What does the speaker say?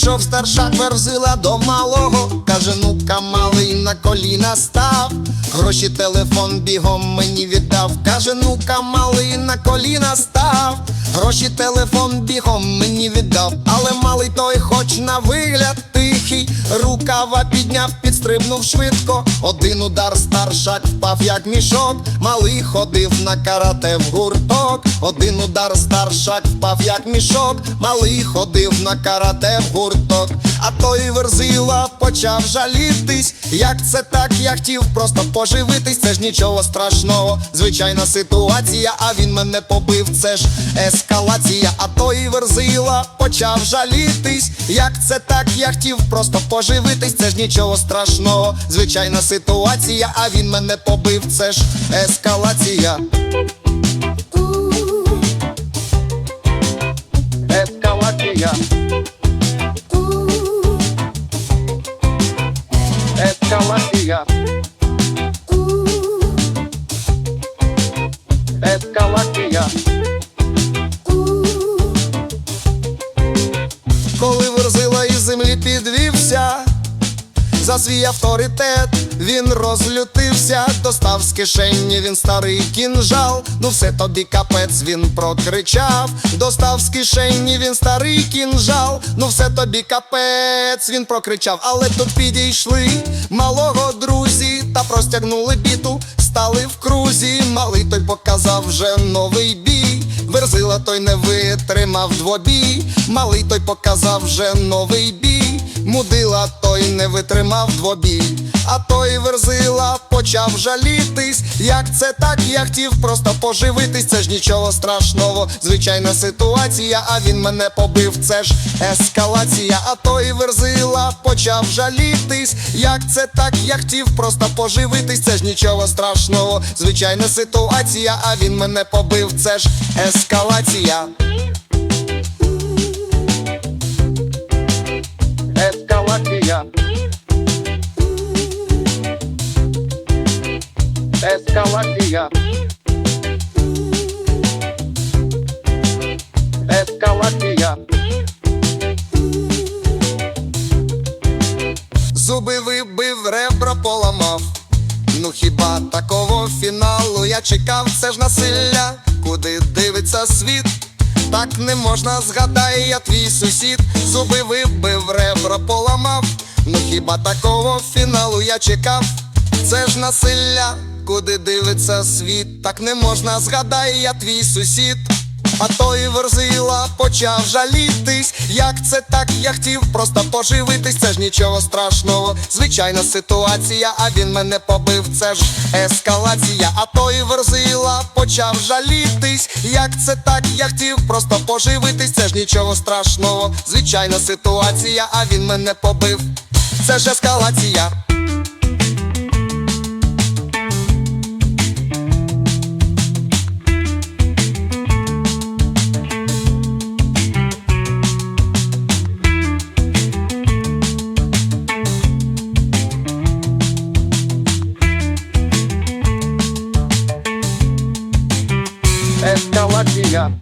Підійшов старшак верзила до малого, каже, ну-ка, малий на коліна став. Гроші телефон бігом мені віддав. Каже, ну-ка, малий на коліна став. Гроші телефон бігом мені віддав. Але малий той, хоч на вигляд тихий, рукава підняв, підстрибнув швидко. Один удар старшак впав, як мішок. Малий ходив на карате в гурток. Один удар старшак впав, як мішок. Малий ходив на карате в гурток. А той верзила почав жалітись. Як це так, я хотів просто поживитись. Це ж нічого страшного, звичайна ситуація. А він мене побив, це ж ескалація. А той верзила почав жалітись. Як це так, я хотів просто поживитись. Це ж нічого страшного, звичайна ситуація. А він мене побив, це ж ескалація. Ескалація. Ескалація. Ескалація. Коли верзила із землі підвівся, за свій авторитет він розлютився, достав з кишені він старий кінжал. Ну все тобі капець він прокричав. Достав з кишені він старий кінжал. Ну все тобі капець він прокричав. Але тут підійшли малого друзі та простягнули біту, стали в крузі. Малий той показав вже новий бій. Верзила той не витримав двобій. Малий той показав вже новий бій. Мудила той не витримав двобій, а той верзила почав жалітись. Як це так, я хотів просто поживитись, це ж нічого страшного, звичайна ситуація, а він мене побив, це ж ескалація, а той верзила почав жалітись. Як це так, я хотів просто поживитись, це ж нічого страшного, звичайна ситуація, а він мене побив, це ж ескалація. Ескалація. Ескалація. Ескалація. Зуби вибив, ребра поламав. Ну хіба такого фіналу я чекав, це ж насилля, куди дивиться світ. Так не можна, згадай, я твій сусід, зуби вибив, ребра поламав. Ну хіба такого фіналу я чекав, це ж насилля, куди дивиться світ. Так не можна, згадай, я твій сусід. А той верзила почав жалітись. Як це так, я хотів просто поживитись, це ж нічого страшного, звичайна ситуація, а він мене побив, це ж ескалація. А той верзила почав жалітись. Як це так, я хотів просто поживитись, це ж нічого страшного, звичайна ситуація, а він мене побив, це ж ескалація. Ескалація.